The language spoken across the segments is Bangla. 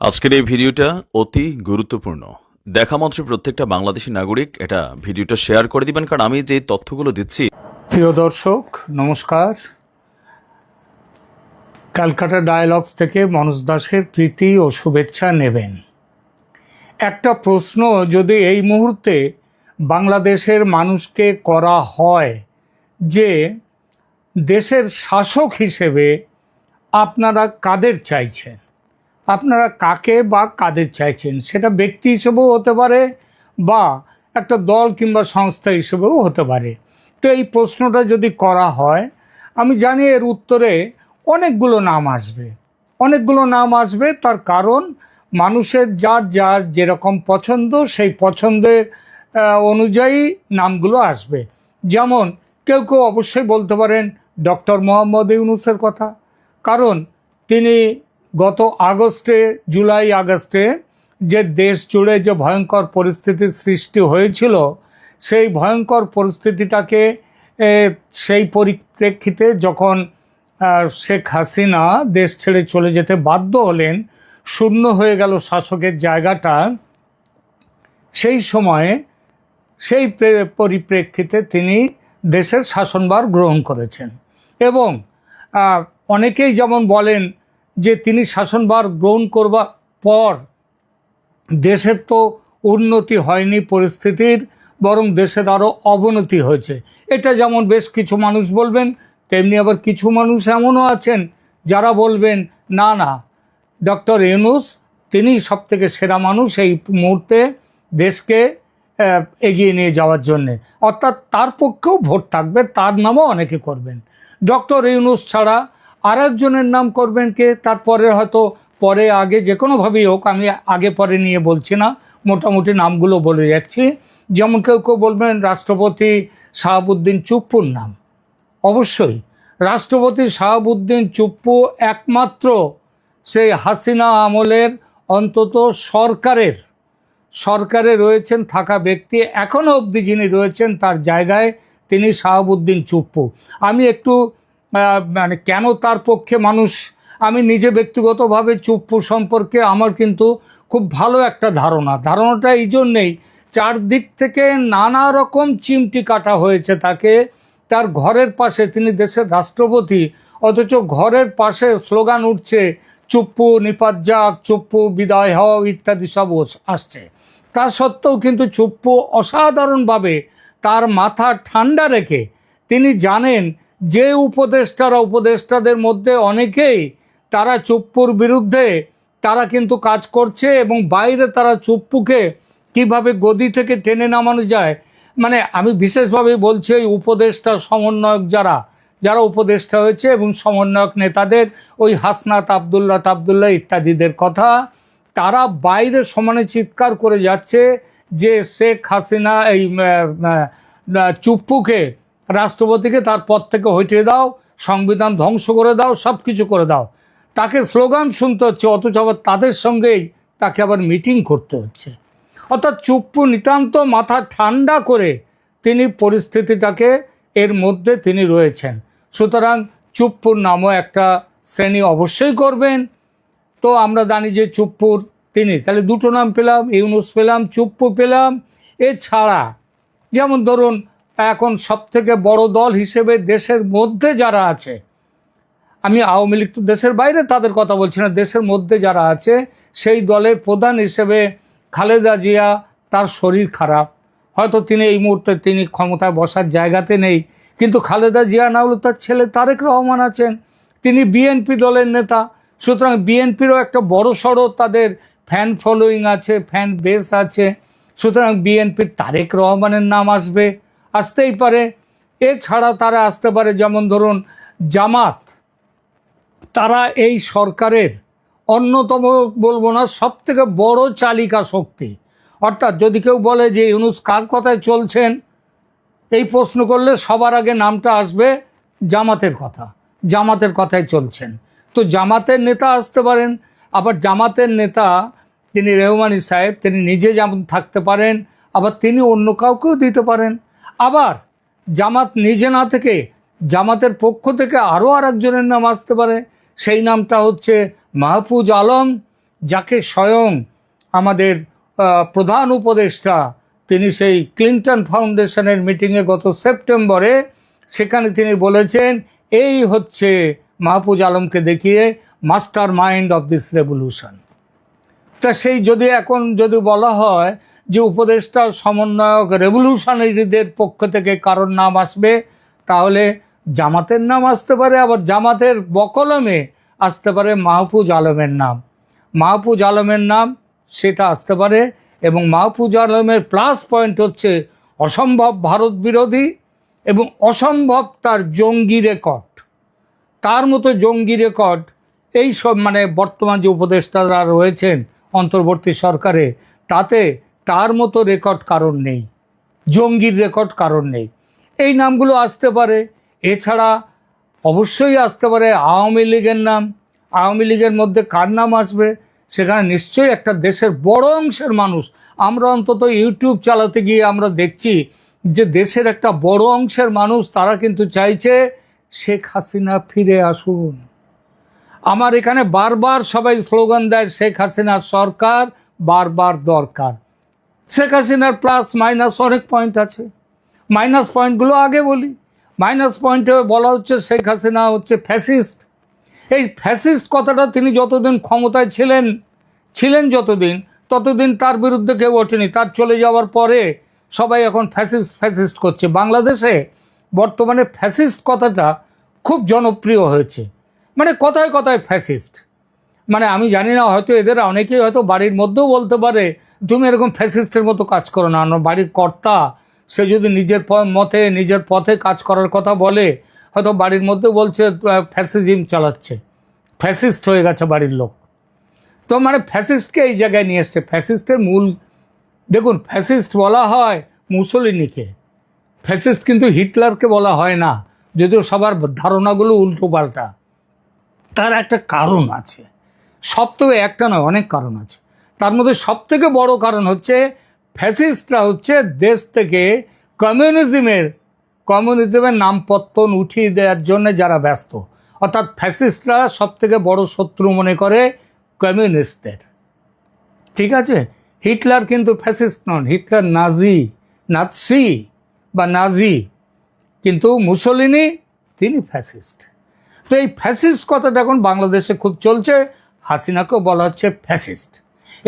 আজকের এই ভিডিওটা অতি গুরুত্বপূর্ণ। দেখা মাত্র প্রত্যেকটা বাংলাদেশি নাগরিক এটা ভিডিওটা শেয়ার করে দিবেন, কারণ আমি যে তথ্যগুলো দিচ্ছি। প্রিয় দর্শক, নমস্কার। ক্যালকাটা ডায়ালগস থেকে মনোজ দাসের প্রীতি ও শুভেচ্ছা নেবেন। একটা প্রশ্ন, যদি এই মুহূর্তে বাংলাদেশের মানুষকে করা হয় যে দেশের শাসক হিসেবে আপনারা কাদের চাইছেন? আপনারা কাকে বা কাদের চাইছেন? সেটা ব্যক্তি হিসেবেও হতে পারে বা একটা দল কিংবা সংস্থা হিসেবেও হতে পারে। তো এই প্রশ্নটা যদি করা হয়, আমি জানি এর উত্তরে অনেকগুলো নাম আসবে। অনেকগুলো নাম আসবে, তার কারণ মানুষের যার যার যেরকম পছন্দ, সেই পছন্দের অনুযায়ী নামগুলো আসবে। যেমন কেউ কেউ অবশ্যই বলতে পারেন ডক্টর মোহাম্মদ ইউনুসের কথা। কারণ তিনি গত আগস্টে, জুলাই আগস্টে যে দেশ জুড়ে যে ভয়ঙ্কর পরিস্থিতির সৃষ্টি হয়েছিল, সেই ভয়ঙ্কর পরিস্থিতিটাকে সেই পরিপ্রেক্ষিতে যখন শেখ হাসিনা দেশ ছেড়ে চলে যেতে বাধ্য হলেন, শূন্য হয়ে গেল শাসকের জায়গাটা, সেই সময়ে সেই পরিপ্রেক্ষিতে তিনি দেশের শাসনভার গ্রহণ করেছেন। এবং অনেকেই যেমন বলেন যে তিনি শাসনভার গ্রহণ করবার পর দেশের তো উন্নতি হয়নি পরিস্থিতির, বরং দেশের আরও অবনতি হয়েছে। এটা যেমন বেশ কিছু মানুষ বলবেন, তেমনি আবার কিছু মানুষ এমনও আছেন যারা বলবেন, না না, ডক্টর ইউনুস, তিনি সব থেকে সেরা মানুষ এই মুহূর্তে দেশকে এগিয়ে নিয়ে যাওয়ার জন্যে। অর্থাৎ তার পক্ষেও ভোট থাকবে, তার নামও অনেকে করবেন। ডক্টর ইউনুস ছাড়া আর একজনের নাম করবেন কে? তারপরে হয়তো পরে, আগে যে কোনোভাবেই হোক, আমি আগে পরে নিয়ে বলছি না। মোটামুটি নামগুলো বলে যাচ্ছি যেমন কেউ কেউ বলবেন রাষ্ট্রপতি শাহাবুদ্দিন চুপ্পুর নাম। অবশ্যই, রাষ্ট্রপতি শাহাবুদ্দিন চুপ্পু একমাত্র সেই হাসিনা আমলের অন্তত সরকারের, সরকারে রয়েছেন থাকা ব্যক্তি। এখনও অবধি যিনি রয়েছেন তার জায়গায় তিনি শাহাবুদ্দিন চুপ্পু। আমি একটু মানে কেন তার পক্ষে মানুষ? আমি নিজে ব্যক্তিগতভাবে চুপ্পু সম্পর্কে আমার কিন্তু খুব ভালো একটা ধারণা। ধারণাটা এই জন্যেই, চারদিক থেকে নানা রকম চিমটি কাটা হয়েছে তাকে। তার ঘরের পাশে, তিনি দেশের রাষ্ট্রপতি, অথচ ঘরের পাশে স্লোগান উঠছে, চুপ্পু নিপাত যাক, চুপ্পু বিদায় হও, ইত্যাদি সব আসছে। তা সত্ত্বেও কিন্তু চুপ্পু অসাধারণভাবে তার মাথা ঠান্ডা রেখে তিনি জানেন যে উপদেষ্টারা, উপদেষ্টাদের মধ্যে অনেকেই তারা চুপ্পুর বিরুদ্ধে তারা কিন্তু কাজ করছে এবং বাইরে তারা চুপ্পুকে কীভাবে গদি থেকে টেনে নামানো যায়। মানে আমি বিশেষভাবে বলছি ওই উপদেষ্টা সমন্বয়ক যারা যারা উপদেষ্টা হয়েছে এবং সমন্বয়ক নেতাদের, ওই হাসনাত আবদুল্লাহ আবদুল্লাহ ইত্যাদিদের কথা, তারা বাইরে সমানে চিৎকার করে যাচ্ছে যে শেখ হাসিনা এই চুপ্পুকে রাষ্ট্রপতিকে তার পদ থেকে হটিয়ে দাও, সংবিধান ধ্বংস করে দাও সব কিছু করে দাও। তাকে স্লোগান শুনতে হচ্ছে, অথচ আবার তাদের সঙ্গেই তাকে আবার মিটিং করতে হচ্ছে। অর্থাৎ চুপ্পু নিতান্ত মাথা ঠান্ডা করে তিনি পরিস্থিতিটাকে এর মধ্যে তিনি রয়েছেন। সুতরাং চুপ্পুর নামও একটা শ্রেণি অবশ্যই করবেন। তো আমরা জানি যে চুপ্পুর তিনি, তাহলে দুটো নাম পেলাম, ইউনুস পেলাম, চুপ্পু পেলাম। এছাড়া যেমন ধরুন এখন সব থেকে বড় দল হিসেবে দেশের মধ্যে যারা আছে, আমি আওয়ামী লীগ তো দেশের বাইরে, তাদের কথা বলছি না, দেশের মধ্যে যারা আছে, সেই দলের প্রধান হিসেবে খালেদা জিয়া তার শরীর খারাপ। হয়তো তিনি এই মুহূর্তে তিনি ক্ষমতায় বসার জায়গাতে নেই, কিন্তু খালেদা জিয়া না হলে তার ছেলে তারেক রহমান আছেন, তিনি বিএনপি দলের নেতা। সুতরাং বিএনপিরও একটা বড় সড়ো তাদের ফ্যান ফলোয়িং আছে ফ্যান বেস আছে। সুতরাং বিএনপির তারেক রহমানের নাম আসবে। আসতেই পারে। এছাড়া তারা আসতে পারে, যেমন ধরুন জামাত। তারা এই সরকারের অন্যতম বলব না সব থেকে বড় চালিকা শক্তি। অর্থাৎ যদি কেউ বলে যে ইউনুস কার কথায় চলছেন, এই প্রশ্ন করলে সবার আগে নামটা আসবে জামাতের কথা, জামাতের কথায় চলছেন। তো জামাতের নেতা আসতে পারেন, আবার জামাতের নেতা তিনি রেহমানি সাহেব, তিনি নিজে যেমন থাকতে পারেন, আবার তিনি অন্য কাউকেও দিতে পারেন। আবার জামাত নিজে না থেকে জামাতের পক্ষ থেকে আরও আর একজনের নাম আসতে পারে। সেই নামটা হচ্ছে মাহফুজ আলম, যাকে স্বয়ং আমাদের প্রধান উপদেষ্টা তিনি সেই ক্লিন্টন ফাউন্ডেশনের মিটিংয়ে গত সেপ্টেম্বরে সেখানে তিনি বলেছেন, এই হচ্ছে মাহফুজ আলমকে দেখিয়ে master mind of this revolution. তা সেই যদি এখন যদি বলা হয় যে উপদেষ্টা সমন্বয়ক রেভলিউশনারিদের পক্ষ থেকে কারোর নাম আসবে, তাহলে জামাতের নাম আসতে পারে, আবার জামাতের বকলমে আসতে পারে মাহফুজ আলমের নাম। মাহফুজ আলমের নাম, সেটা আসতে পারে এবং মাহফুজ আলমের প্লাস পয়েন্ট হচ্ছে অসম্ভব ভারত বিরোধী এবং অসম্ভব তার জঙ্গি রেকর্ড তার মতো জঙ্গি রেকর্ড এই সব মানে বর্তমান যে উপদেষ্টারা রয়েছেন অন্তর্বর্তী সরকারে, তাতে তার মতো রেকর্ড কারণ নেই। জঙ্গির রেকর্ড কারণ নেই। এই নামগুলো আসতে পারে। এছাড়া অবশ্যই আসতে পারে আওয়ামী লীগের নাম। আওয়ামী লীগের মধ্যে কার নাম আসবে? সেখানে নিশ্চয়ই একটা দেশের বড় অংশের মানুষ। আমরা অন্তত ইউটিউব চালাতে গিয়ে আমরা দেখছি যে দেশের একটা বড় অংশের মানুষ তারা কিন্তু চাইছে শেখ হাসিনা ফিরে আসুন। আমার এখানে বারবার সবাই স্লোগান দেয়, শেখ হাসিনার সরকার বারবার দরকার। শেখ হাসিনার প্লাস মাইনাস অনেক পয়েন্ট আছে। মাইনাস পয়েন্টগুলো আগে বলি। মাইনাস পয়েন্টে বলা হচ্ছে শেখ হাসিনা হচ্ছে ফ্যাসিস্ট এই ফ্যাসিস্ট কথাটা তিনি যতদিন ক্ষমতায় ছিলেন ছিলেন যতদিন, ততদিন তার বিরুদ্ধে কেউ ওঠেনি। তার চলে যাওয়ার পরে সবাই এখন ফ্যাসিস্ট ফ্যাসিস্ট করছে। বাংলাদেশে বর্তমানে ফ্যাসিস্ট কথাটা খুব জনপ্রিয় হয়েছে। মানে কথায় কথায় ফ্যাসিস্ট মানে আমি জানি না, হয়তো এদের অনেকেই হয়তো বাড়ির মধ্যেও বলতে পারে, তুমি এরকম ফ্যাসিস্টের মতো কাজ করো না, আমার বাড়ির কর্তা, সে যদি নিজের মতে, নিজের পথে কাজ করার কথা বলে, হয়তো বাড়ির মধ্যে বলছে ফ্যাসিজিম চালাচ্ছে। ফ্যাসিস্ট হয়ে গেছে বাড়ির লোক। তো মানে ফ্যাসিস্টকে এই জায়গায় নিয়ে এসছে। ফ্যাসিস্টের মূল, দেখুন ফ্যাসিস্ট বলা হয় মুসলিনিকে ফ্যাসিস্ট কিন্তু হিটলারকে বলা হয় না, যদিও সবার ধারণাগুলো উল্টো পাল্টা তার একটা কারণ আছে। সব থেকে একটা নয়, অনেক কারণ আছে। তার মধ্যে সব থেকে বড় কারণ হচ্ছে ফ্যাসিস্টরা হচ্ছে দেশ থেকে কমিউনিজমের কমিউনিজমের নামপত্তন উঠিয়ে দেওয়ার জন্য যারা ব্যস্ত। অর্থাৎ ফ্যাসিস্টরা সব থেকে বড় শত্রু মনে করে কমিউনিস্টদের। ঠিক আছে? হিটলার কিন্তু ফ্যাসিস্ট নন, হিটলার নাজি, নাৎসি বা নাজি, কিন্তু মুসলিনি, তিনি ফ্যাসিস্ট। তো এই ফ্যাসিস্ট কথাটা এখন বাংলাদেশে খুব চলছে। হাসিনাকেও বলা হচ্ছে ফ্যাসিস্ট।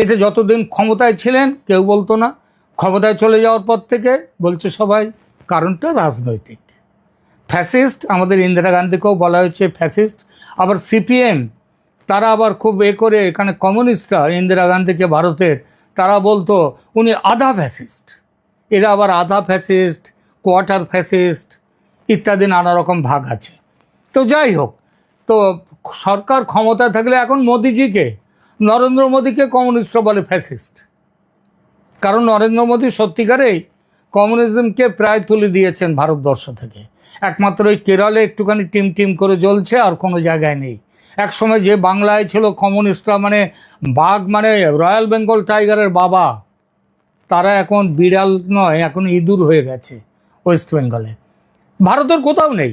এতে যতদিন ক্ষমতায় ছিলেন, কেউ বলতো না, ক্ষমতায় চলে যাওয়ার পর থেকে বলছে সবাই, কারণটা রাজনৈতিক। ফ্যাসিস্ট, আমাদের ইন্দিরা গান্ধীকেও বলা হয়েছে ফ্যাসিস্ট, আবার সিপিএম, তারা আবার খুব এ করে, এখানে কমিউনিস্টরা, ইন্দিরা গান্ধীকে ভারতের, তারা বলতো, উনি আধা ফ্যাসিস্ট। এরা আবার আধা ফ্যাসিস্ট, কোয়ার্টার ফ্যাসিস্ট, ইত্যাদি নানা রকম ভাগ আছে। তো যাই হোক, তো সরকার ক্ষমতায় থাকলে এখন মোদিজিকে, নরেন্দ্র মোদীকে কমিউনিস্টরা বলে ফ্যাসিস্ট। কারণ নরেন্দ্র মোদী সত্যিকারেই কমিউনিজমকে প্রায় তুলে দিয়েছেন ভারতবর্ষ থেকে। একমাত্র ওই কেরলে একটুখানি টিম টিম করে জ্বলছে আর কোনো জায়গায় নেই। একসময় যে বাংলায় ছিল কমিউনিস্টরা মানে বাঘ মানে রয়্যাল বেঙ্গল টাইগারের বাবা, তারা এখন বিড়াল নয়, এখন ইঁদুর হয়ে গেছে ওয়েস্ট বেঙ্গলে। ভারতের কোথাও নেই।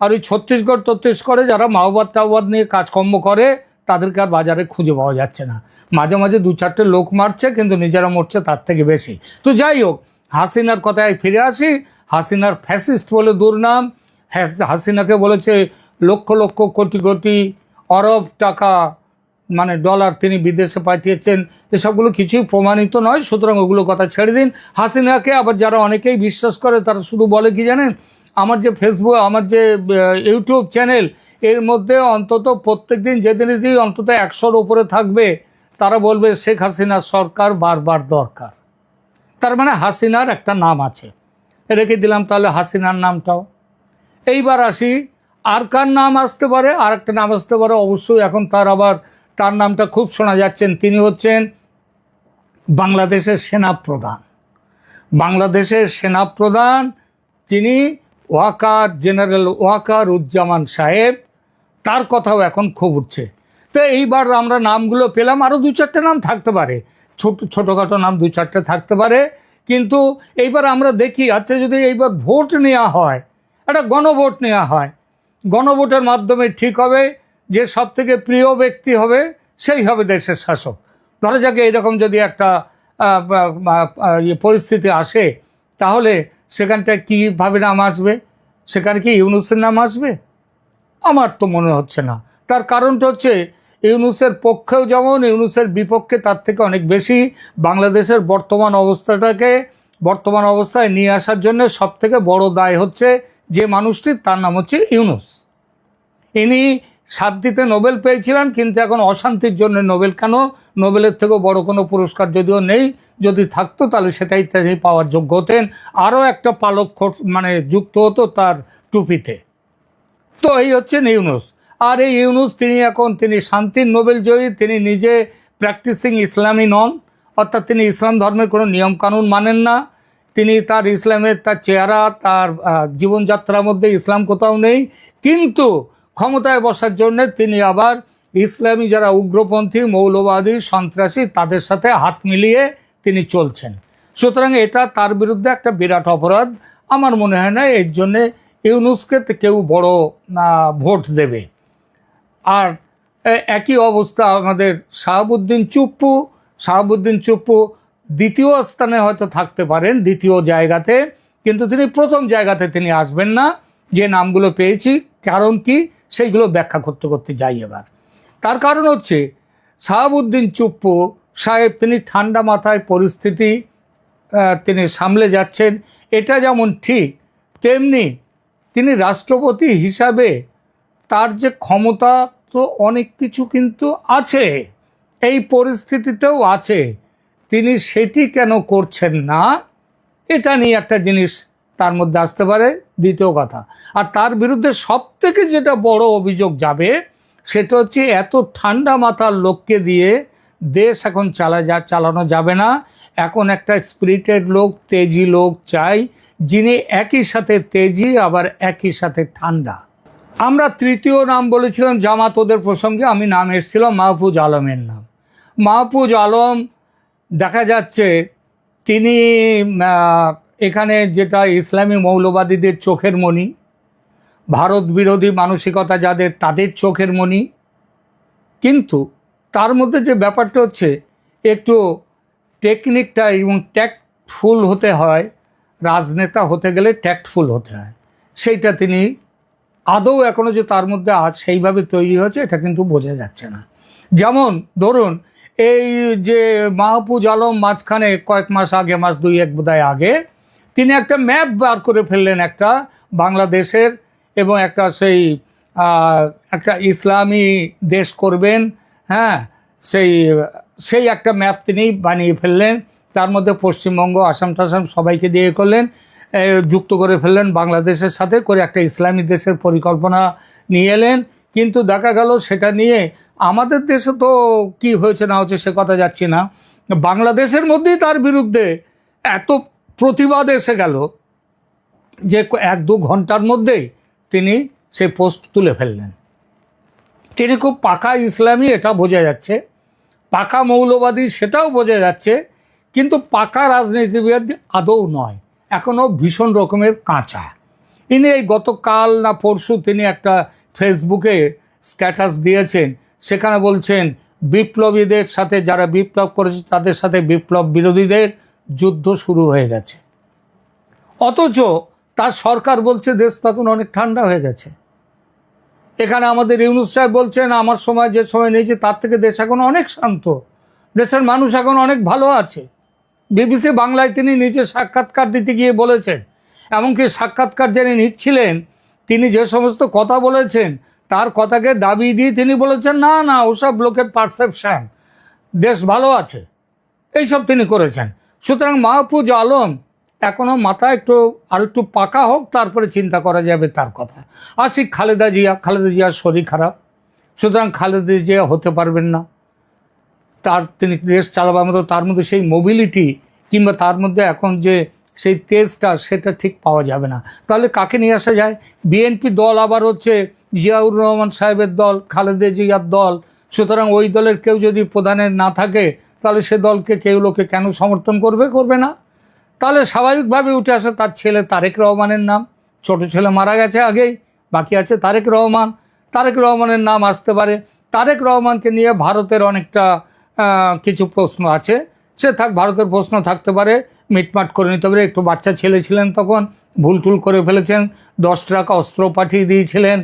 আর ওই ছত্তিশগড় ছত্তিশগড়ে যারা মাওবাদ টাওবাদ নিয়ে কাজকর্ম করে তাদেরকে আর বাজারে খুঁজে পাওয়া যাচ্ছে না। মাঝে মাঝে দু চারটে লোক মারছে কিন্তু নিজেরা মরছে তার থেকে বেশি। তো যাই হোক হাসিনার কথায় ফিরে আসি। হাসিনার ফ্যাসিস্ট বলে দুর্নাম হ্যাঁ, হাসিনাকে বলেছে লক্ষ লক্ষ কোটি কোটি অরব টাকা মানে ডলার তিনি বিদেশে পাঠিয়েছেন। এসবগুলো কিছুই প্রমাণিত নয় সুতরাং ওগুলো কথা ছেড়ে দিন। হাসিনাকে আবার যারা অনেকেই বিশ্বাস করে তারা শুধু বলে কি জানেন? আমার যে ফেসবুক আমার যে ইউটিউব চ্যানেল এর মধ্যে অন্তত প্রত্যেক দিন যেদিনই দিই অন্তত একশোর উপরে থাকবে, তারা বলবে, শেখ হাসিনার সরকার বারবার দরকার। তার মানে হাসিনার একটা নাম আছে। রেখে দিলাম তাহলে হাসিনার নামটাও। এইবার আসি, আর কার নাম আসতে পারে? আর একটা নাম আসতে পারে, অবশ্যই এখন তার আবার, তার নামটা খুব শোনা যাচ্ছেন। তিনি হচ্ছেন বাংলাদেশের সেনাপ্রধান। বাংলাদেশের সেনাপ্রধান তিনি ওয়াকার জেনারেল ওয়াকার উজ্জামান সাহেব, তার কথাও এখন খুব উঠছে। তো এইবার আমরা নামগুলো পেলাম আরও দু চারটে নাম থাকতে পারে। ছোট, ছোটোখাটো নাম দু চারটে থাকতে পারে। কিন্তু এইবার আমরা দেখি আচ্ছা যদি এইবার ভোট নেওয়া হয়, একটা গণভোট নেওয়া হয়, গণভোটের মাধ্যমে ঠিক হবে, যে সব থেকে প্রিয় ব্যক্তি হবে, সেই হবে দেশের শাসক। ধরা যাক এরকম যদি একটা ইয়ে পরিস্থিতি আসে, তাহলে সেখানটায় কীভাবে নাম আসবে? সেখানে কি ইউনুসের নাম আসবে? আমার তো মনে হচ্ছে না। তার কারণটা হচ্ছে, ইউনুসের পক্ষেও যেমন, ইউনুসের বিপক্ষে তার থেকে অনেক বেশি বাংলাদেশের বর্তমান অবস্থাটাকে, বর্তমান অবস্থায় নিয়ে আসার জন্য সব থেকে বড় দায় হচ্ছে যে মানুষটি, তার নাম হচ্ছে ইউনুস। ইনি শান্তিতে নোবেল পেয়েছিলেন, কিন্তু এখন অশান্তির জন্য নোবেল কেন? নোবেলের থেকেও বড় কোনো পুরস্কার যদিও নেই, যদি থাকতো তাহলে সেটাই তিনি পাওয়ার যোগ্য হতেন। আরও একটা পালক মানে যুক্ত হতো তার টুপিতে। তো এই হচ্ছেন ইউনুস। আর এই ইউনুস, তিনি এখন, তিনি শান্তির নোবেল জয়ী, তিনি নিজে প্র্যাকটিসিং ইসলামী নন, অর্থাৎ তিনি ইসলাম ধর্মের কোনো নিয়মকানুন মানেন না। তিনি তার ইসলামের, তার চেহারা, তার জীবনযাত্রার মধ্যে ইসলাম কোথাও নেই। কিন্তু ক্ষমতায় বসার জন্য তিনি আবার ইসলামী যারা উগ্রপন্থী, মৌলবাদী, সন্ত্রাসী, তাদের সাথে হাত মিলিয়ে তিনি চলছেন। সুতরাং এটা তার বিরুদ্ধে একটা বিরাট অপরাধ। আমার মনে হয় না এর জন্যে ইউনুসকে কেউ বড় ভোট দেবে। আর একই অবস্থা আমাদের শাহাবুদ্দিন চুপ্পু। শাহাবুদ্দিন চুপ্পু দ্বিতীয় স্থানে হয়তো থাকতে পারেন, দ্বিতীয় জায়গাতে। কিন্তু তিনি প্রথম জায়গাতে তিনি আসবেন না। যে নামগুলো পেয়েছি, কারণ কি? সেইগুলো ব্যাখ্যা করতে করতে যাই এবার। তার কারণ হচ্ছে শাহাবুদ্দিন চুপ্পু সাহেব, তিনি ঠান্ডা মাথায় পরিস্থিতি তিনি সামলে যাচ্ছেন। এটা যেমন ঠিক, তেমনি তিনি রাষ্ট্রপতি হিসাবে তার যে ক্ষমতা তো অনেক কিছু কিন্তু আছে, এই পরিস্থিতিতেও আছে। তিনি সেটি কেন করছেন না, এটা নিয়ে একটা জিনিস তার মধ্যে আসতে পারে দ্বিতীয় কথা। আর তার বিরুদ্ধে সব থেকে যেটা বড় অভিযোগ যাবে, সেটা হচ্ছে এত ঠান্ডা মাথার লোককে দিয়ে দেশ এখন চালা যা, চালানো যাবে না। এখন একটা স্পিরিটেড লোক, তেজি লোক চাই, যিনি একই সাথে তেজি, আবার একই সাথে ঠান্ডা। আমরা তৃতীয় নাম বলেছিলাম জামাত ওদের প্রসঙ্গে, আমি নাম এসেছিলাম মাহফুজ আলমের নাম। মাহফুজ আলম, দেখা যাচ্ছে তিনি এখানে যেটা ইসলামী মৌলবাদীদের চোখের মণি, ভারত বিরোধী মানসিকতা যাদের, তাদের চোখের মণি। কিন্তু তার মধ্যে যে ব্যাপারটা হচ্ছে, একটু টেকনিকটা এবং ট্যাক্টফুল হতে হয়, রাজনেতা হতে গেলে ট্যাক্টফুল হতে হয়। সেইটা তিনি আদৌ এখনও যে তার মধ্যে আজ সেইভাবে তৈরি হয়েছে, এটা কিন্তু বোঝা যাচ্ছে না। যেমন ধরুন, এই যে মাহফুজ আলম মাঝখানে কয়েক মাস আগে, মাস দুই এক বোধহয় আগে তিনি একটা ম্যাপ বার করে ফেললেন একটা বাংলাদেশের এবং একটা সেই একটা ইসলামী দেশ করবেন হ্যাঁ? সেই সেই একটা ম্যাপ তিনি বানিয়ে ফেললেন। তার মধ্যে পশ্চিমবঙ্গ, আসাম টাসাম সবাইকে দিয়ে করলেন যুক্ত করে ফেললেন, বাংলাদেশের সাথে করে একটা ইসলামী দেশের পরিকল্পনা নিয়ে এলেন। কিন্তু দেখা গেল সেটা নিয়ে আমাদের দেশে তো কি হয়েছে না হচ্ছে সে কথা যাচ্ছি না। বাংলাদেশের মধ্যেই তার বিরুদ্ধে এত প্রতিবাদ এসে গেল যে এক দু ঘণ্টার মধ্যেই তিনি সেই পোস্ট তুলে ফেললেন। তিনি খুব পাকা ইসলামী এটা বোঝা যাচ্ছে, পাকা মৌলবাদী সেটাও বোঝা যাচ্ছে, কিন্তু পাকা রাজনীতিবিদ আদৌ নয় এখনও ভীষণ রকমের কাঁচা। ইনি এই গতকাল না পরশু তিনি একটা ফেসবুকে স্ট্যাটাস দিয়েছেন, সেখানে বলছেন, বিপ্লবীদের সাথে যারা বিপ্লব করেছে তাদের সাথে বিপ্লব বিরোধীদের যুদ্ধ শুরু হয়ে গেছে। অথচ তার সরকার বলছে, দেশ তখন অনেক ঠান্ডা হয়ে গেছে। এখানে আমাদের ইউনুস সাহেব বলছেন, আমার সময় যে সময় নিয়েছে তার থেকে দেশ এখন অনেক শান্ত। দেশের মানুষ এখন অনেক ভালো আছে। বিবিসি বাংলায় তিনি নিজে সাক্ষাৎকার দিতে গিয়ে বলেছেন, এমনকি সাক্ষাৎকার যিনি নিচ্ছিলেন, তিনি যে সমস্ত কথা বলেছেন, তার কথাকে দাবি দিয়ে তিনি বলেছেন, না না, ওসব লোকের পারসেপশন দেশ ভালো আছে। এইসব তিনি করেছেন। সুতরাং মাহফুজ আলম এখনও মাথা একটু আর একটু পাকা হোক, তারপরে চিন্তা করা যাবে তার কথা। আসি খালেদা জিয়া, খালেদা জিয়ার শরীর খারাপ। সুতরাং খালেদা জিয়া হতে পারবেন না। তার তিনি দেশ চালাবার মতো, তার মধ্যে সেই মোবিলিটি কিংবা তার মধ্যে এখন যে সেই তেজটা, সেটা ঠিক পাওয়া যাবে না। তাহলে কাকে নিয়ে আসা যায়? বিএনপি দল আবার হচ্ছে জিয়াউর রহমান সাহেবের দল, খালেদা জিয়ার দল। সুতরাং ওই দলের কেউ যদি প্রধানের না থাকে তাহলে সে দলকে কেউ লোকে কেন সমর্থন করবে? করবে না। তাহলে স্বাভাবিকভাবে উঠে আসে তার ছেলে তারেক রহমানের নাম। ছোট ছেলে মারা গেছে আগেই, বাকি আছে তারেক রহমান। তারেক রহমানের নাম আসতে পারে। তারেক রহমানকে নিয়ে ভারতের অনেকটা কিছু প্রশ্ন আছে। সে থাক, ভারতের প্রশ্ন থাকতে পারে। মিটমাট করে নিতে পারে একটু বাচ্চা ছেলে ছিলেন তখন ভুল টুল করে ফেলেছেন। দশ টাকা অস্ত্র পাঠিয়ে দিয়েছিলেন।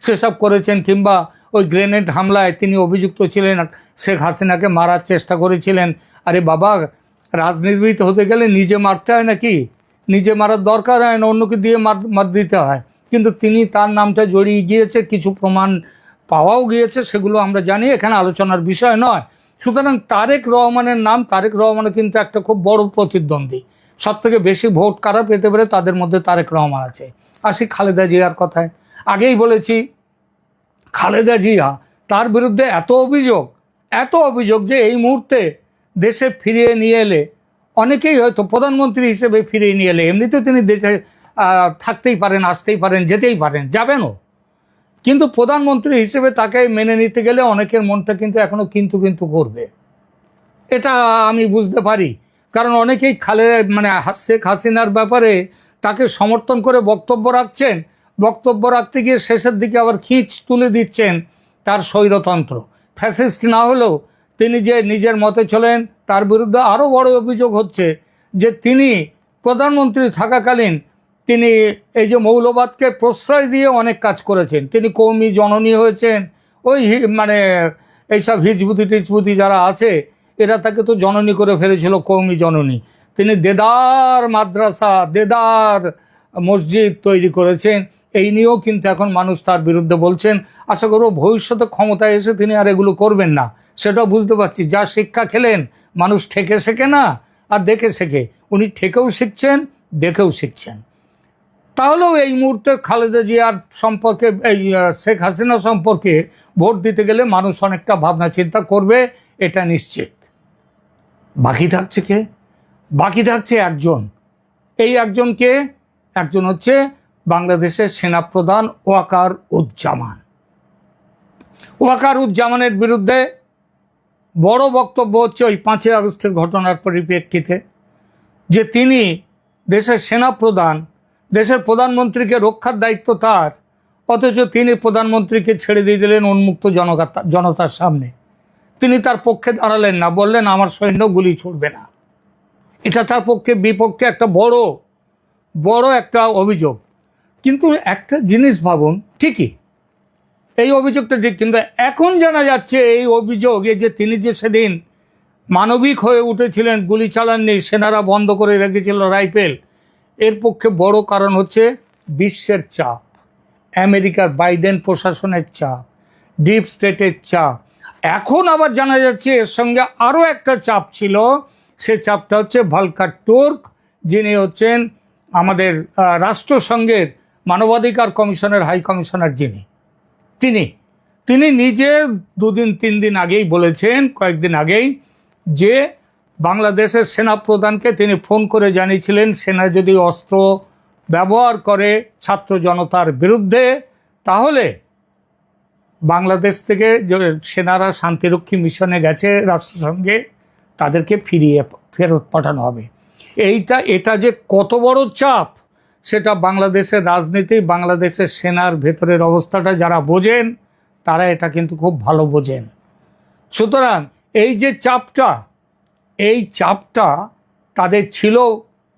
সেসব করেছেন কিংবা ওই গ্রেনেড হামলায় তিনি অভিযুক্ত ছিলেন শেখ হাসিনাকে মারার চেষ্টা করেছিলেন। আরে বাবা, রাজনীতিবিদ হতে গেলে নিজে মারতে হয় নাকি? নিজে মারার দরকার হয় না, অন্যকে দিয়ে মার মার দিতে হয়। কিন্তু তিনি তার নামটা জড়িয়ে গিয়েছে, কিছু প্রমাণ পাওয়াও গিয়েছে, সেগুলো আমরা জানি, এখানে আলোচনার বিষয় নয়। সুতরাং তারেক রহমানের নাম, তারেক রহমানের কিন্তু একটা খুব বড় প্রতিদ্বন্দ্বী। সব থেকে বেশি ভোট কারা পেতে পারে তাদের মধ্যে তারেক রহমান আছে। আসি খালেদা জিয়ার কথায়। আগেই বলেছি খালেদা জিয়া তার বিরুদ্ধে এত অভিযোগ এত অভিযোগ যে এই মুহূর্তে দেশে ফিরিয়ে নিয়ে এলে, অনেকেই হয়তো প্রধানমন্ত্রী হিসেবে ফিরিয়ে নিয়ে এলে, এমনিতেও তিনি দেশে থাকতেই পারেন, আসতেই পারেন, যেতেই পারেন যাবেনও কিন্তু প্রধানমন্ত্রী হিসেবে তাকে মেনে নিতে গেলে অনেকের মনটা কিন্তু এখনও কিন্তু কিন্তু করবে। এটা আমি বুঝতে পারি। কারণ অনেকেই খালে মানে শেখ হাসিনার ব্যাপারে তাকে সমর্থন করে বক্তব্য রাখছেন। বক্তব্য রাখতে গিয়ে শেষের দিকে আবার খিচ তুলে দিচ্ছেন তার স্বৈরতন্ত্র। ফ্যাসিস্ট না হলেও তিনি যে নিজের মতে চলেন, তার বিরুদ্ধে আরও বড় অভিযোগ হচ্ছে যে তিনি প্রধানমন্ত্রী থাকাকালীন তিনি এই যে মৌলবাদকে প্রশ্রয় দিয়ে অনেক কাজ করেছেন। তিনি কৌমি জননী হয়েছেন, ওই মানে এইসব হিজবুতি টিজবুতি যারা আছে, এরা তাকে তো জননী করে ফেলেছিল, কৌমি জননী। তিনি দেদার মাদ্রাসা, দেদার মসজিদ তৈরি করেছেন। এই নিয়েও কিন্তু এখন মানুষ তার বিরুদ্ধে বলছেন আশা করব ভবিষ্যতে ক্ষমতায় এসে তিনি আর এগুলো করবেন না। সেটাও বুঝতে পারছি যা শিক্ষা খেলেন মানুষ ঠেকে শেখে না আর দেখে শেখে। উনি ঠেকেও শিখছেন দেখেও শিখছেন। তাহলেও এই মুহূর্তে খালেদা জিয়ার সম্পর্কে এই শেখ হাসিনা সম্পর্কে ভোট দিতে গেলে মানুষ অনেকটা ভাবনা চিন্তা করবে এটা নিশ্চিত। বাকি থাকছে কে? বাকি থাকছে একজন। এই একজনকে একজন হচ্ছে বাংলাদেশের সেনাপ্রধান ওয়াকার উজ্জামান। ওয়াকার উজ্জামানের বিরুদ্ধে বড় বক্তব্য হচ্ছে ওই পাঁচই আগস্টের ঘটনার পরিপ্রেক্ষিতে, যে তিনি দেশের সেনাপ্রধান, দেশের প্রধানমন্ত্রীকে রক্ষার দায়িত্ব তার, অথচ তিনি প্রধানমন্ত্রীকে ছেড়ে দিয়ে দিলেন উন্মুক্ত জনতা জনতার সামনে। তিনি তার পক্ষে দাঁড়ালেন না, বললেন, আমার সৈন্য গুলি ছুটবে না। এটা তার পক্ষে বিপক্ষে একটা বড় বড় একটা অভিযোগ। কিন্তু একটা জিনিস ভাবুন, ঠিকই, এই অভিযোগটা ঠিক, কিন্তু এখন জানা যাচ্ছে এই অভিযোগে যে তিনি যে সেদিন মানবিক হয়ে উঠেছিলেন, গুলি চালাননি, সেনারা বন্ধ করে রেখেছিল রাইফেল, এর পক্ষে বড় কারণ হচ্ছে বিশ্বের চাপ, আমেরিকার বাইডেন প্রশাসনের চাপ, ডিপ স্টেটের চাপ। এখন আবার জানা যাচ্ছে এর সঙ্গে আরও একটা চাপ ছিল, সে চাপটা হচ্ছে ভালকার তুর্ক, যিনি হচ্ছেন আমাদের রাষ্ট্রসংঘের মানবাধিকার কমিশনের হাই কমিশনার যিনি, তিনি তিনি নিজে দুদিন, তিন দিন আগেই বলেছেন, কয়েকদিন আগেই, যে বাংলাদেশের সেনা প্রধানকে তিনি ফোন করে জানিয়েছিলেন, সেনা যদি অস্ত্র ব্যবহার করে ছাত্র জনতার বিরুদ্ধে, তাহলে বাংলাদেশ থেকে সেনারা শান্তিরক্ষী মিশনে গেছে রাষ্ট্রসংঘে, তাদেরকে ফিরিয়ে ফেরত পাঠানো হবে। এইটা, এটা যে কত বড় চাপ! সেটা বাংলাদেশের রাজনীতি, বাংলাদেশের সেনার ভেতরের অবস্থাটা যারা বোঝেন, তারা এটা কিন্তু খুব ভালো বোঝেন। সুতরাং এই যে চাপটা, এই চাপটা তাদের ছিল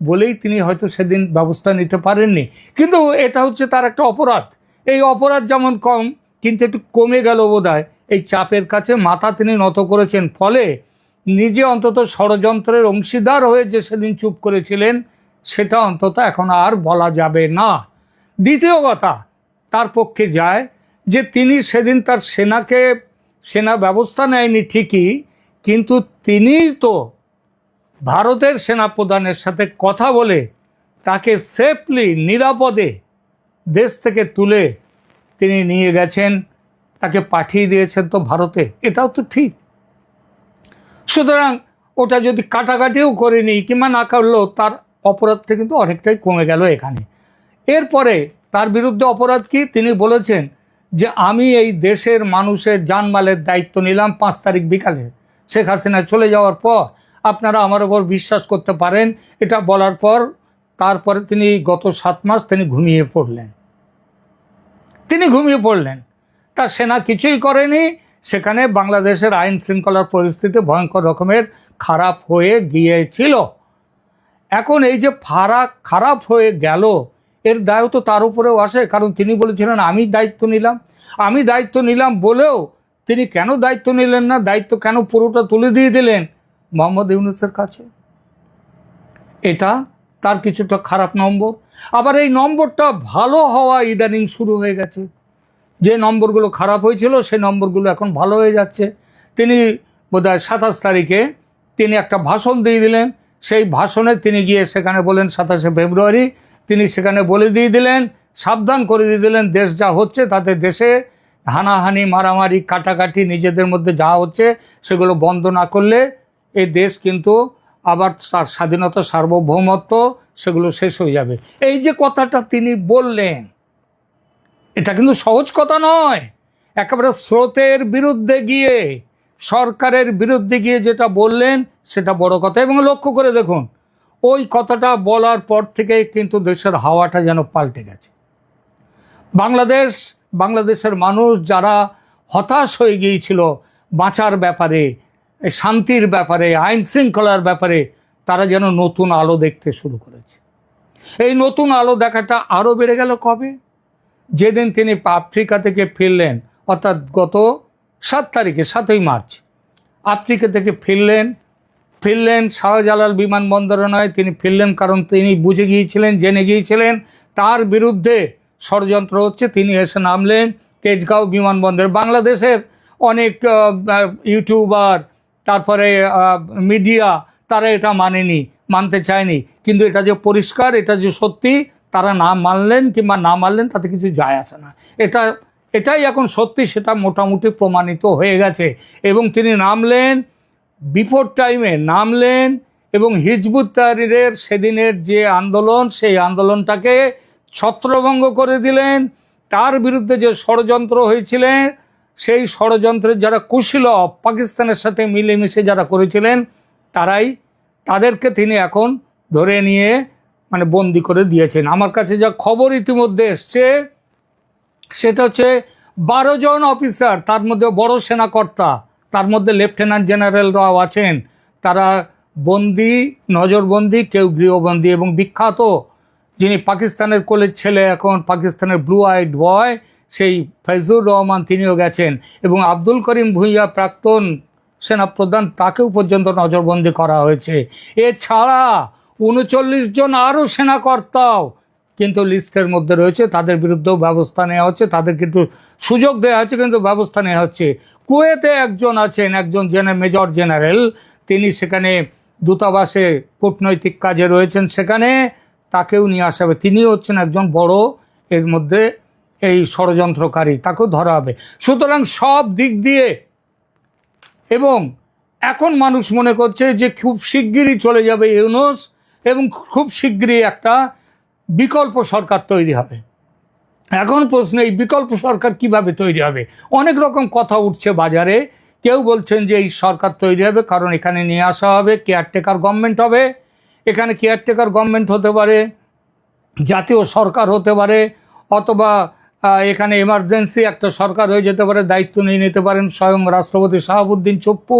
বলেই তিনি হয়তো সেদিন ব্যবস্থা নিতে পারেননি। কিন্তু এটা হচ্ছে তার একটা অপরাধ। এই অপরাধ যেমন কম, কিন্তু একটু কমে গেল বোধহয়। এই চাপের কাছে মাথা তিনি নত করেছেন। ফলে নিজে অন্তত ষড়যন্ত্রের অংশীদার হয়ে যে সেদিন চুপ করেছিলেন সেটা অন্তত এখন আর বলা যাবে না। দ্বিতীয় কথা, তার পক্ষে যায় যে তিনি সেদিন তার সেনাকে, সেনা ব্যবস্থা নেয়নি ঠিকই, কিন্তু তিনি তো ভারতের সেনাপ্রধানের সাথে কথা বলে তাকে সেফলি নিরাপদে দেশ থেকে তুলে তিনি নিয়ে গেছেন, তাকে পাঠিয়ে দিয়েছেন তো ভারতে। এটাও তো ঠিক। সুতরাং ওটা যদি কাটাকাটিও করেনি কিংবা না করলেও তার অপরাধটা কিন্তু অনেকটাই কমে গেল এখানে। এরপরে তার বিরুদ্ধে অপরাধ কি? তিনি বলেছেন যে, আমি এই দেশের মানুষের জানমালের দায়িত্ব নিলাম পাঁচ তারিখ বিকালে। শেখ হাসিনা চলে যাওয়ার পর আপনারা আমার ওপর বিশ্বাস করতে পারেন। এটা বলার পর তারপরে তিনি গত সাত মাস তিনি ঘুমিয়ে পড়লেন। তিনি ঘুমিয়ে পড়লেন। তার সেনা কিছুই করেনি। সেখানে বাংলাদেশের আইন শৃঙ্খলার পরিস্থিতি ভয়ঙ্কর রকমের খারাপ হয়ে গিয়েছিল। এখন এই যে ফারা খারাপ হয়ে গেল, এর দায় তো তার উপরেও আসে, কারণ তিনি বলেছিলেন, আমি দায়িত্ব নিলাম। আমি দায়িত্ব নিলাম বলেও তিনি কেন দায়িত্ব নিলেন না? দায়িত্ব কেন পুরোটা তুলে দিয়ে দিলেন? মোহাম্মদ ইউনুসের কাছে। এটা তার কিছুটা খারাপ নম্বর। আবার এই নম্বরটা ভালো হওয়া ইদানিং শুরু হয়ে গেছে। যে নম্বরগুলো খারাপ হয়েছিল, সেই নম্বরগুলো এখন ভালো হয়ে যাচ্ছে। তিনি বোধহয় সাতাশ তারিখে তিনি একটা ভাষণ দিয়ে দিলেন। সেই ভাষণে তিনি গিয়ে সেখানে বলেন সাতাশে ফেব্রুয়ারি। তিনি সেখানে বলে দিয়ে দিলেন, সাবধান করে দিয়ে দিলেন, দেশ যা হচ্ছে তাতে দেশে হানাহানি, মারামারি, কাটাকাটি, নিজেদের মধ্যে যা হচ্ছে সেগুলো বন্ধ না করলে এই দেশ কিন্তু আবার তার স্বাধীনতা, সার্বভৌমত্ব সেগুলো শেষ হয়ে যাবে। এই যে কথাটা তিনি বললেন, এটা কিন্তু সহজ কথা নয়। একেবারে স্রোতের বিরুদ্ধে গিয়ে সরকারের বিরুদ্ধে গিয়ে যেটা বললেন, সেটা বড় কথা। এবং লক্ষ্য করে দেখুন, ওই কথাটা বলার পর থেকে কিন্তু দেশের হাওয়াটা যেন পাল্টে গেছে। বাংলাদেশ, বাংলাদেশের মানুষ যারা হতাশ হয়ে গিয়েছিল বাঁচার ব্যাপারে, শান্তির ব্যাপারে, আইন শৃঙ্খলার ব্যাপারে, তারা যেন নতুন আলো দেখতে শুরু করেছে। এই নতুন আলো দেখাটা আরও বেড়ে গেল কবে? যেদিন তিনি আফ্রিকা থেকে ফিরলেন, অর্থাৎ গত সাত তারিখে, সাতই মার্চ। আফ্রিকা থেকে ফিরলেন ফিরলেন শাহজালাল বিমানবন্দরে নয়, তিনি ফিরলেন কারণ তিনি বুঝে গিয়েছিলেন, জেনে গিয়েছিলেন তার বিরুদ্ধে ষড়যন্ত্র হচ্ছে। তিনি এসে নামলেন তেজগাঁও বিমানবন্দর। বাংলাদেশের অনেক ইউটিউবার, তারপরে মিডিয়া, তারা এটা মানেনি, মানতে চায়নি। কিন্তু এটা যে পরিষ্কার, এটা যে সত্যি, তারা না মানলেন কিংবা না মানলেন, তাতে কিছু যায় আসে না। এটা এটাই এখন সত্যি, সেটা মোটামুটি প্রমাণিত হয়ে গেছে। এবং তিনি নামলেন বিফোর টাইমে, নামলেন এবং হিজবুত তাহরিরের সেদিনের যে আন্দোলন, সেই আন্দোলনটাকে ছত্রভঙ্গ করে দিলেন। তার বিরুদ্ধে যে ষড়যন্ত্র হয়েছিলেন, সেই ষড়যন্ত্রের যারা কুশীলভ পাকিস্তানের সাথে মিলেমিশে যারা করেছিলেন, তারাই তাদেরকে তিনি এখন ধরে নিয়ে মানে বন্দি করে দিয়েছেন। আমার কাছে যা খবর ইতিমধ্যে এসছে সেটা হচ্ছে বারো জন অফিসার, তার মধ্যে বড় সেনাকর্তা, তার মধ্যে লেফটেন্যান্ট জেনারেলরাও আছেন। তারা বন্দি, নজরবন্দি, কেউ গৃহবন্দী এবং বিখ্যাত যিনি পাকিস্তানের কোলের ছেলে এখন, পাকিস্তানের ব্লু আইড বয়, সেই ফৈজুর রহমান তিনিও গেছেন এবং আব্দুল করিম ভুইয়া প্রাক্তন সেনাপ্রধান, তাকেও পর্যন্ত নজরবন্দি করা হয়েছে। এছাড়া উনচল্লিশ জন আরও সেনাকর্তাও কিন্তু লিস্টের মধ্যে রয়েছে, তাদের বিরুদ্ধেও ব্যবস্থা নেওয়া হচ্ছে তাদের কিন্তু সুযোগ দেওয়া হচ্ছে, কিন্তু ব্যবস্থা নেওয়া হচ্ছে। কুয়েতে একজন আছেন, একজন জেনে, মেজর জেনারেল, তিনি সেখানে দূতাবাসে কূটনৈতিক কাজে রয়েছেন, সেখানে তাকেও নিয়ে আসা হবে। তিনি হচ্ছেন একজন বড়, এর মধ্যে এই ষড়যন্ত্রকারী, তাকেও ধরা হবে। সুতরাং সব দিক দিয়ে এবং এখন মানুষ মনে করছে যে খুব শিগগিরই চলে যাবে ইউনুস, এবং খুব শিগগিরই একটা বিকল্প সরকার তৈরি হবে। এখন প্রশ্ন, এই বিকল্প সরকার কীভাবে তৈরি হবে? অনেক রকম কথা উঠছে বাজারে। কেউ বলছেন যে এই সরকার তৈরি হবে কারণ এখানে নিয়ে আসা হবে কেয়ারটেকার গভর্নমেন্ট হবে। এখানে কেয়ারটেকার গভর্নমেন্ট হতে পারে, জাতীয় সরকার হতে পারে, অথবা এখানে এমার্জেন্সি একটা সরকার হয়ে যেতে পারে, দায়িত্ব নিয়ে নিতে পারেন স্বয়ং রাষ্ট্রপতি শাহাবুদ্দিন চপ্পু।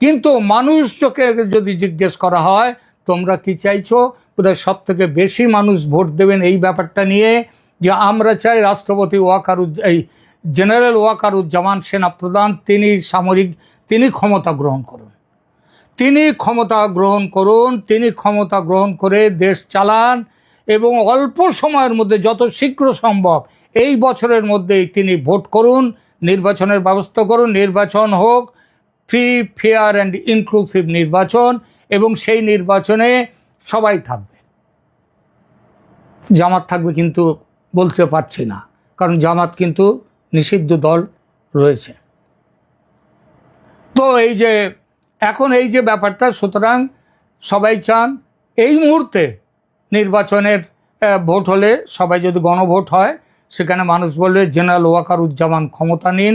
কিন্তু মানুষ চোখে যদি জিজ্ঞেস করা হয়, তোমরা কি চাইছো? বোধহয় সব থেকে বেশি মানুষ ভোট দেবেন এই ব্যাপারটা নিয়ে যে আমরা চাই রাষ্ট্রপতি ওয়াকারুজ এই জেনারেল ওয়াকারুজ্জামান সেনা সেনাপ্রধান তিনি সামরিক, তিনি ক্ষমতা গ্রহণ করুন। তিনি ক্ষমতা গ্রহণ করুন, তিনি ক্ষমতা গ্রহণ করে দেশ চালান এবং অল্প সময়ের মধ্যে যত শীঘ্র সম্ভব এই বছরের মধ্যেই তিনি ভোট করুন, নির্বাচনের ব্যবস্থা করুন, নির্বাচন হোক, ফ্রি, ফেয়ার অ্যান্ড ইনক্লুসিভ নির্বাচন এবং সেই নির্বাচনে সবাই থাকবে। জামাত থাকবে কিন্তু বলতে পারছি না, কারণ জামাত কিন্তু নিষিদ্ধ দল রয়েছে। তো এই যে, এখন এই যে ব্যাপারটা, সুতরাং সবাই চান এই মুহূর্তে নির্বাচনের ভোট হলে সবাই যদি গণভোট হয়, সেখানে মানুষ বলবে, জেনারেল ওয়াকারুজ্জামান ক্ষমতা নিন।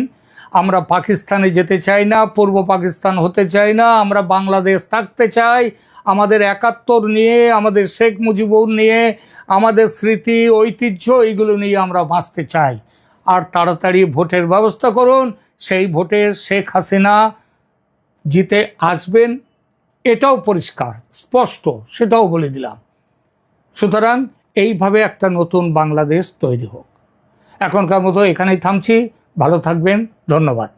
আমরা পাকিস্তানে যেতে চাই না, পূর্ব পাকিস্তান হতে চাই না, আমরা বাংলাদেশ থাকতে চাই। আমাদের একাত্তর নিয়ে, আমাদের শেখ মুজিবুর নিয়ে, আমাদের স্মৃতি, ঐতিহ্য, এইগুলো নিয়ে আমরা বাঁচতে চাই। আর তাড়াতাড়ি ভোটের ব্যবস্থা করুন। সেই ভোটে শেখ হাসিনা জিতে আসবেন, এটাও পরিষ্কার, স্পষ্ট, সেটাও বলে দিলাম। সুতরাং এইভাবে একটা নতুন বাংলাদেশ তৈরি হোক। এখনকার মতো এখানেই থামছি। ভালো থাকবেন ধন্যবাদ।